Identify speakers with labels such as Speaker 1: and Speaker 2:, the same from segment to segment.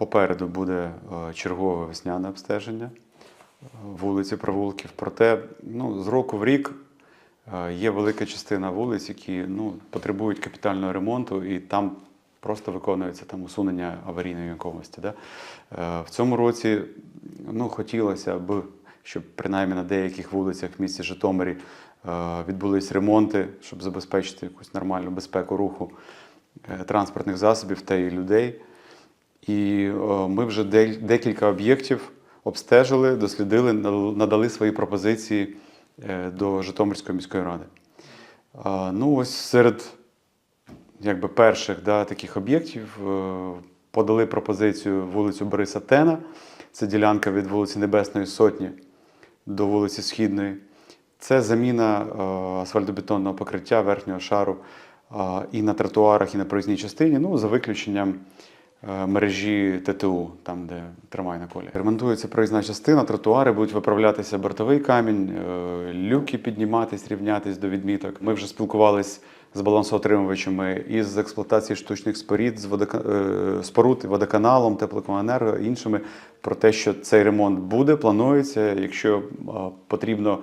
Speaker 1: Попереду буде е, чергове весняне обстеження е, вулиці провулків. Проте ну, з року в рік е, є велика частина вулиць, які ну, потребують капітального ремонту, і там просто виконується там усунення аварійної якомості. Да? В цьому році ну, хотілося б, щоб принаймні на деяких вулицях в місті Житомирі відбулись ремонти, щоб забезпечити якусь нормальну безпеку руху транспортних засобів та і людей. І ми вже декілька об'єктів обстежили, дослідили, надали свої пропозиції е, до Житомирської міської ради. Ну, ось серед якби, перших да, таких об'єктів е, подали пропозицію вулицю Бориса Тена. Це ділянка від вулиці Небесної Сотні до вулиці Східної. Це заміна е, асфальтобетонного покриття верхнього шару і на тротуарах, і на проїзній частині, ну, за виключенням мережі ТТУ, там, де тримай на колі. Ремонтується проїзна частина, тротуари будуть виправлятися бортовий камінь, е, люки підніматись, рівнятись до відміток. Ми вже спілкувались з балансоотримувачами із експлуатації штучних спорід, з водока... е, споруд, водоканалом, теплокомуненерго, іншими про те, що цей ремонт буде, планується. Якщо е, потрібно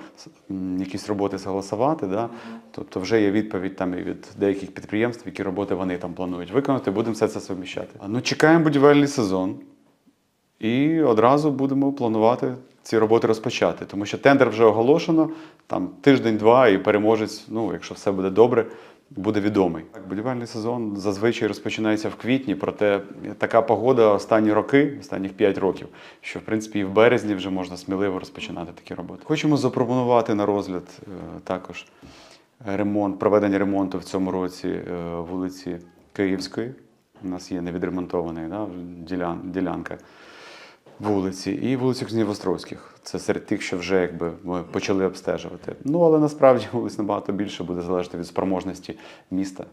Speaker 1: якісь роботи согласувати, да, то, то вже є відповідь там і від деяких підприємств, які роботи вони там планують виконати. Будемо все це совміщати. Ну, чекаємо будівельний сезон. І одразу будемо планувати ці роботи розпочати, тому що тендер вже оголошено, там тиждень-два, і переможець, ну, якщо все буде добре, буде відомий. Так, будівельний сезон зазвичай розпочинається в квітні, проте така погода останні роки, останніх 5 років, що в принципі і в березні вже можна сміливо розпочинати такі роботи. Хочемо запропонувати на розгляд е, також ремонт, проведення ремонту в цьому році е, вулиці Київської. У нас є невідремонтована да, ділян, ділянка вулиці і вулиці Князів Островських. Це серед тих, що вже якби ми почали обстежувати. Ну але насправді вулиць набагато більше буде залежати від спроможності міста